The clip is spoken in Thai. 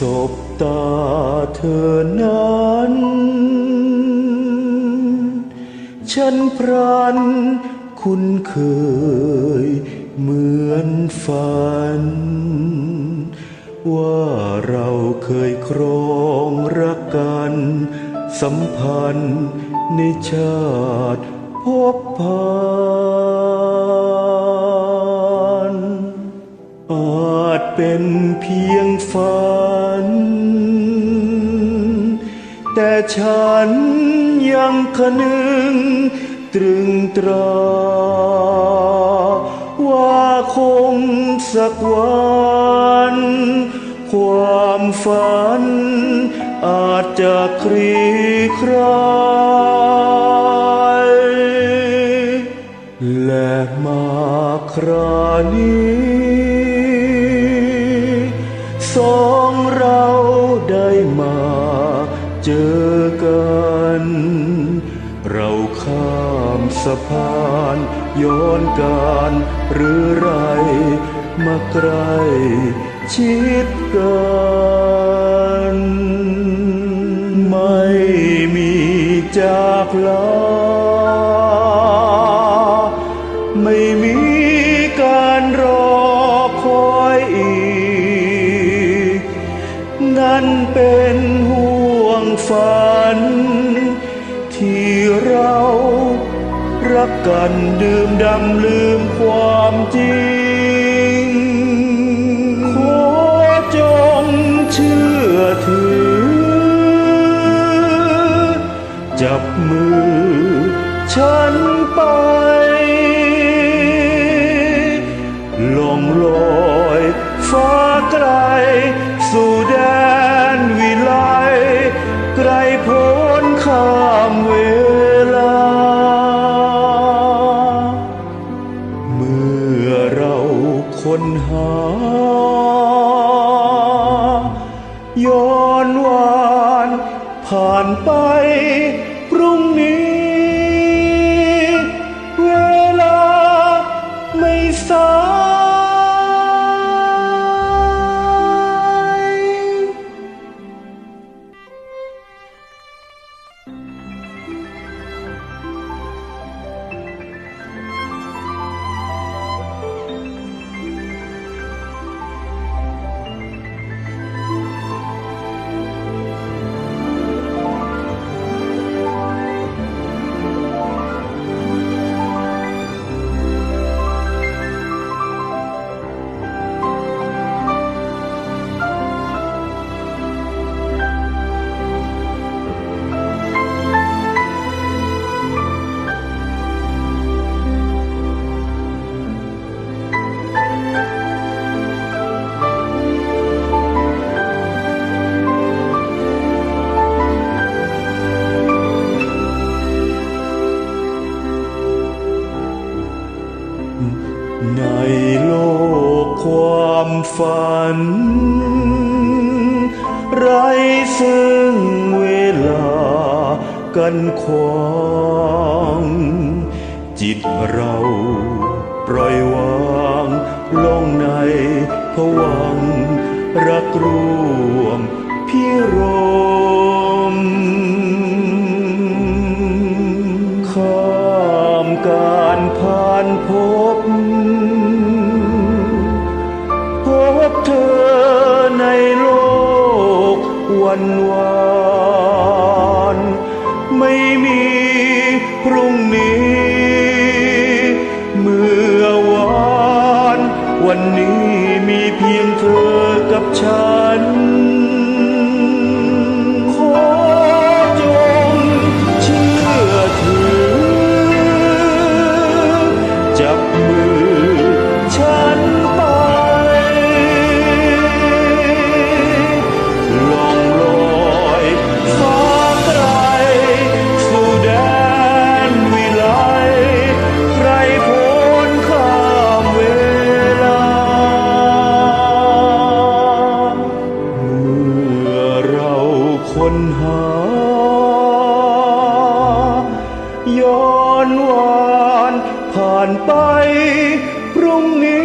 สบตาเธอนั้น ฉันพรันคุ้นเคยเหมือนฝัน ว่าเราเคยครองรักกัน สัมพันธ์ในชาติพบผ่านอาจเป็นเพียงฝัน แต่ฉันยังคนึงตรึงตรา ว่าคงสักวัน ความฝัน อาจจะคลี่คลายและมาครานี้ เจอกัน เราข้ามสะพานย้อนการหรือไร มาไกลชิดกันไม่มีจากลา ที่เรารักกันดื่มดำลืมความจริง ขอจงเชื่อถือ จับมือฉัน อนวานผ่านไป น ไรซึ่งเวลากันขวางจิตเราปล่อยวางลงในผวังรักรวมพิรมข้ามการผ่านพบ วันวานไม่มีพรุ่งนี้ เมื่อวานวันนี้มีเพียงเธอกับฉันขอจงเชื่อถือจับ only